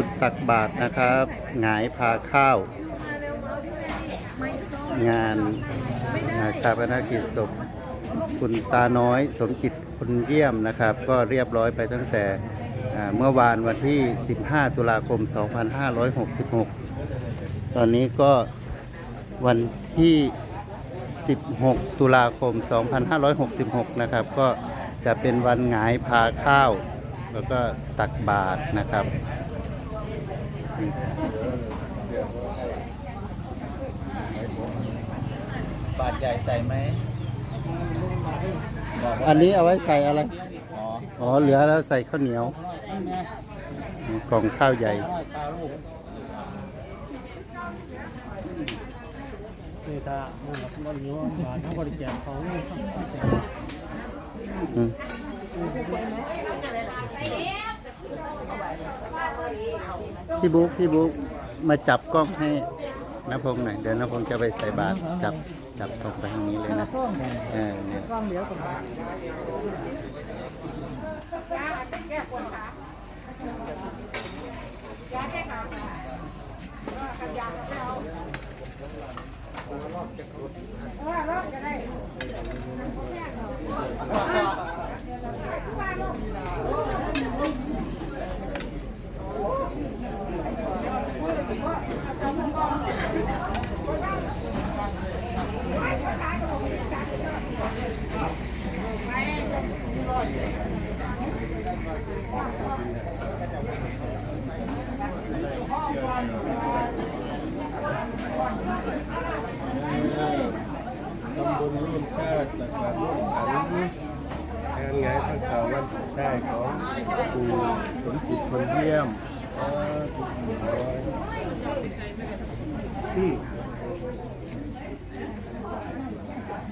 บุญตักบาตรนะครับหงายพาข้าว งานงานชาปนกิจศพคุณตาน้อยสมจิตคุณเยี่ยมนะครับ ก็เรียบร้อยไปตั้งแต่เมื่อวานวันที่ 15 ตุลาคม 2566 ตอนนี้ก็วันที่ 16 ตุลาคม 2566 นะครับ ก็จะเป็นวันหงายพาข้าว แล้วก็ตักบาตรนะครับ บาทใหญ่ใส่ไหมบอกว่าอันนี้เอาไว้ใส่อะไร อ๋ออ๋อ เหลือแล้วใส่ข้าวเหนียว กล่องข้าวใหญ่นี่ถ้ามันแบบมันอยู่บาททั้งบริจาคของอืม พี่บุ๊กพี่บุ๊กมาจับกล้องให้นพงษ์หน่อยเดี๋ยวนพงษ์จะไปใส่บาตรจับจับตรงไปทางนี้เลยนะเออเนี่ย กล้องเดียวกันำบลร่วมชาตินะครับร่วมขันงานไงพระข่าววันสุดท้ายของปู่สมจิตคนเยี่ยมส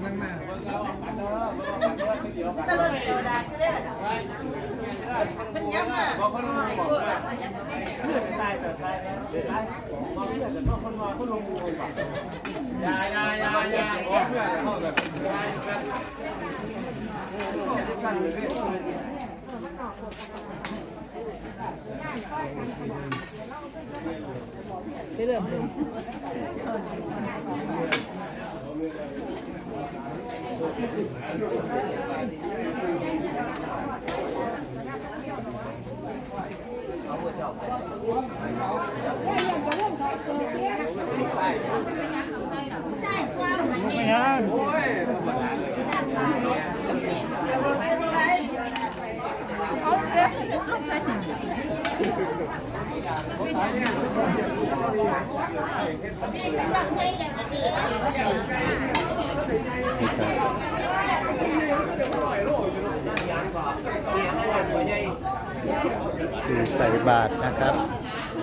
หนึ่ง ร้อยอืม ตลอดโซดาคือได้มันยังอะไม่พวกแบบยัง ยายายายาขอเพื่อนเข้าแบบ ไม่งั้น คือใส่บาตรนะครับ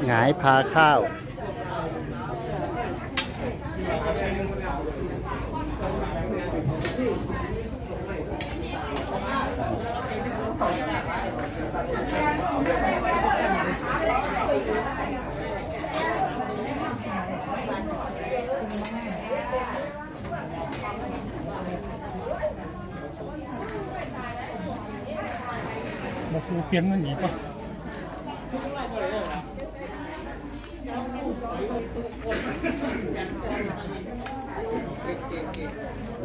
หงายพาข้าวมาคูเป วั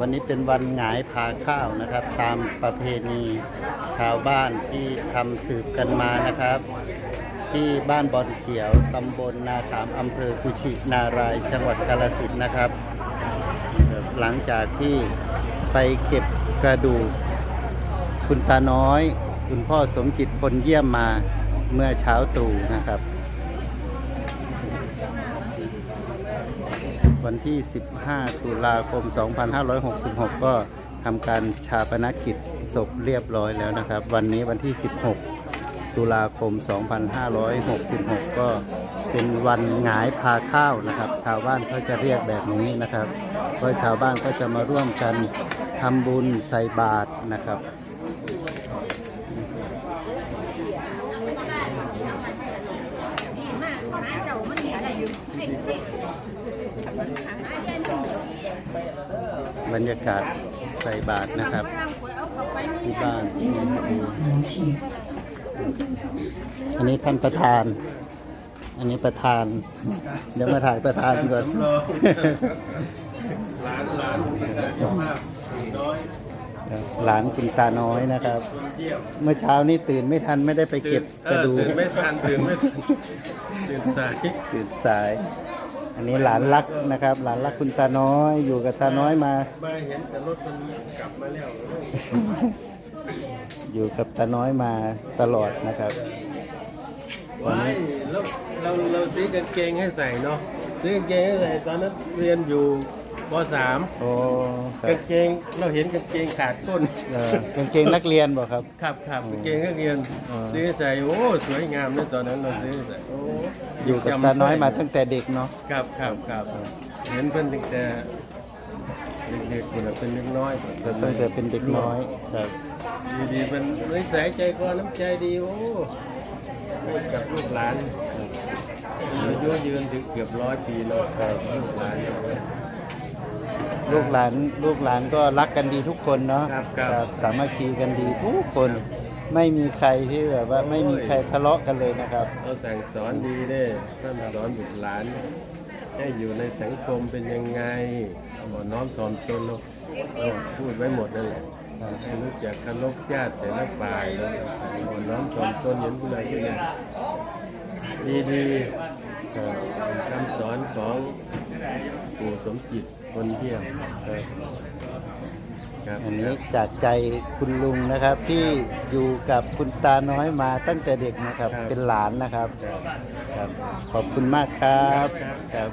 นนี้เป็นวันหงายพาข้าวนะครับ ตามประเพณีชาวบ้านที่ทำสืบกันมานะครับ ที่บ้านบอนเขียวตำบลนาขามอำเภอกุชินารายจังหวัดกาฬสินนะครับ หลังจากที่ไปเก็บกระดูกคุณตาน้อย คุณพ่อสมจิตพลเยี่ยมมา เมื่อเช้าตรู่นะครับ วันที่ 15 ตุลาคม 2566 ก็ทำการชาปนกิจศพเรียบร้อยแล้วนะครับ วันนี้วันที่ 16 ตุลาคม 2566 ก็เป็นวันหงายพาข้าวนะครับ ชาวบ้านเขาจะเรียกแบบนี้นะครับเพราะชาวบ้านก็จะมาร่วมกันทำบุญใส่บาตรนะครับ บรรยากาศใส่บาตรนะครับที่บ้านนี่ครับดูอันนี้ท่านประธาน อันนี้ประธาน เดี๋ยวมาถ่ายประธานก่อนหลานหลานเจ้าภาพน้อยหลานคุณตาน้อยนะครับคนเยี่ยมเมื่อเช้านี้ตื่นไม่ทันไม่ได้ไปเก็บกระดูเออตื่กนไม่ทันตื่นไม่ทันตื่นสายตื่นสาย อันนี้หลานรักนะครับ หลานรักคุณตาน้อยอยู่กับตาน้อยมา มาเห็นแต่รถคนนี้กลับมาแล้วอยู่กับตาน้อยมาตลอดนะครับว้ายเราเราเราซื้อกางเกงให้ใส่เนาะซื้อกางเกงให้ใส่ตอนนั้นเรียนอยู่ ป .3 โอ้ครักาบงเกงเราเห็นกางเกงขาดก้น เอ่อกางเกงนักเรียนบอกครับ ครับครับกางเกงนักเรียนอ๋อซื้อใส่โอ้สวยงามเลยตอนนั้นเราซื้อใส่โอ้อยู่กับตาน้อยมาตั้งแต่เด็กเนาะครับครับครับเห็นเพิ่นตั้งแต่เด็กๆคนละเป็นเด็กน้อยเพิ่นตั้งแต่เป็นเด็กน้อยครับดีๆเป็นนิสัยใจคอน้ำใจดีโอ้พูดกับลูกหลานอายุยืนถึงเกือบร้อยปีแล้วครับลูกหลาน ลูกหลานลูกหลานก็รักกันดีทุกคนเนาะครับ ครับสามัคคีกันดีทุกคน ไม่มีใครที่แบบว่าไม่มีใครทะเลาะกันเลยนะครับ เราสั่งสอนดีเด้ท่านสอนบุตรหลาน ให้อยู่ในสังคมเป็นยังไงหมอน้อมสอนตนเราเราพูดไว้หมดนั่นแหละให้รู้จักเคารพญาติแต่ละฝ่ายแล้วหมอน้อมสอนตนเห็นผู้ใดผู้หนึ่งดีๆเอ่อคำสอนของปู่สมจิต คนเที่ยมครับครับอันนี้จากใจคุณลุงนะครับที่อยู่กับคุณตาน้อยมาตั้งแต่เด็กนะครับเป็นหลานนะครับครับขอบคุณมากครับครับ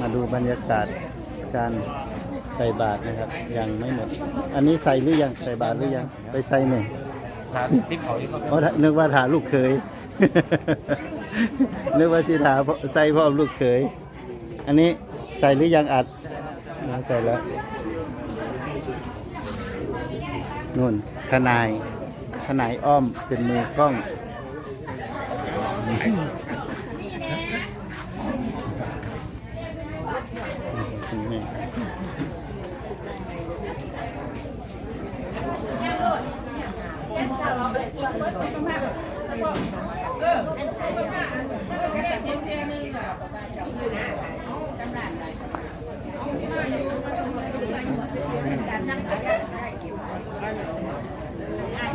มาดูบรรยากาศการใส่บาตรนะครับ ยังไม่หมด อันนี้ใส่หรือยังใส่บาตรหรือยัง ไปใส่ไหมครับติ๊บเขาที่เขาเพราะนึกว่าถาลูกเขยนึกว่าสิถาใส่พ่อลูกเขยอันนี้ ใส่หรือยังอัดใส่แล้วนู่นทนายทนายอ้อมเป็นมือกล้องนี่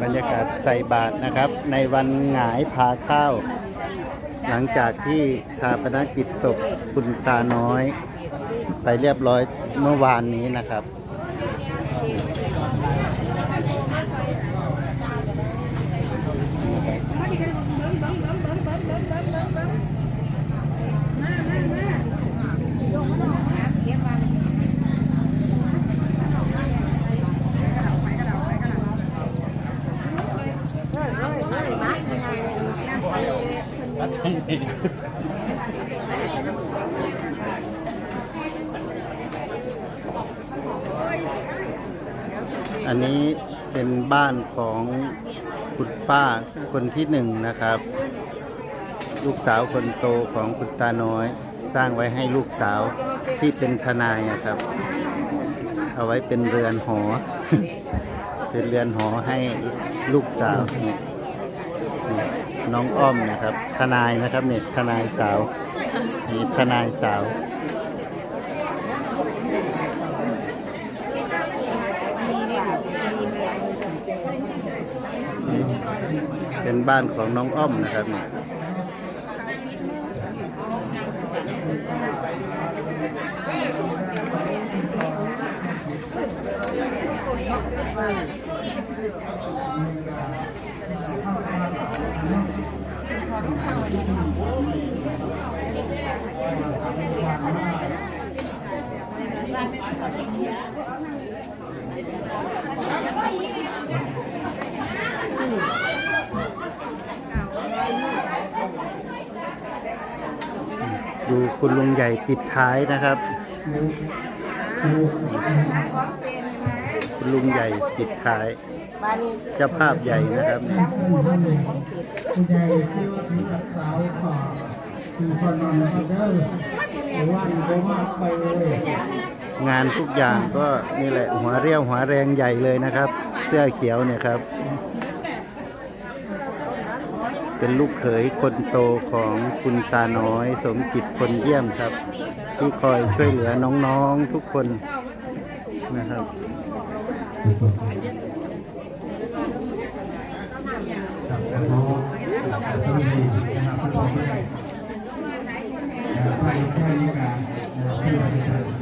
บรรยากาศใส่บาตรนะครับ ในวันหงายพาข้าว หลังจากที่ชาปนกิจศพคุณตาน้อย ไปเรียบร้อยเมื่อวานนี้นะครับ อันนี้เป็นบ้านของคุณป้าคนที่หนึ่งนะครับ ลูกสาวคนโตของคุณตาน้อย สร้างไว้ให้ลูกสาวที่เป็นทนายอะครับ เอาไว้เป็นเรือนหอ เป็นเรือนหอให้ลูกสาว น้องอ้อมนะครับ ทนายนะครับเนี่ยทนายสาวนี่ทนายสาว เป็นบ้านของน้องอ้อมนะครับเนี่ย ดูคุณลุงใหญ่ปิดท้ายนะครับ คุณลุงใหญ่ปิดท้ายเจ้าภาพใหญ่นะครับคุณใหญ่ชื่ว่าสาวขอคือคนนอนเดอร์วันก็ว่าไปเลย งานทุกอย่างก็นี่แหละหัวเรี่ยวหัวแรงใหญ่เลยนะครับ เสื้อเขียวเนี่ยครับ เป็นลูกเขยคนโตของคุณตาน้อย สมจิตคนเยี่ยมครับ ที่คอยช่วยเหลือน้องๆทุกคนนะครับไปแค่นี้กันที่เราจะ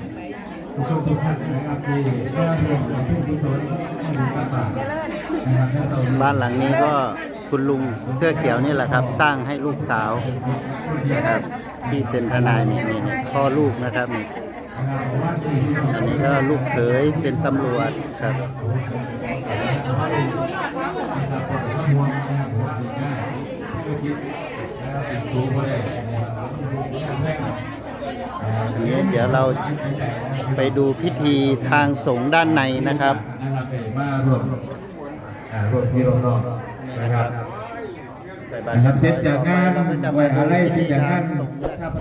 ทุกคนทุกท่านนะครับที่ก็รวมกับผู้กุศลที่มีการะสังนะครับและเราบ้านหลังนี้ก็คุณลุงเสื้อเขียวนี่แหละครับ สร้างให้ลูกสาวนะครับที่เป็นทนายนี่นี่นี่พ่อลูกนะครับนี่อันนี้ก็ลูกเขยเป็นตำรวจครับอันนี้ เดี๋ยวเราไปดูพิธีทางสงฆ์ด้านในนะครับนะครับมารวมอ่ารวมที่รอบๆนะครับใส่บาตรเรียบร้อยต่อไปเราก็จะมาดูพิธีทางสงฆ์นะครับ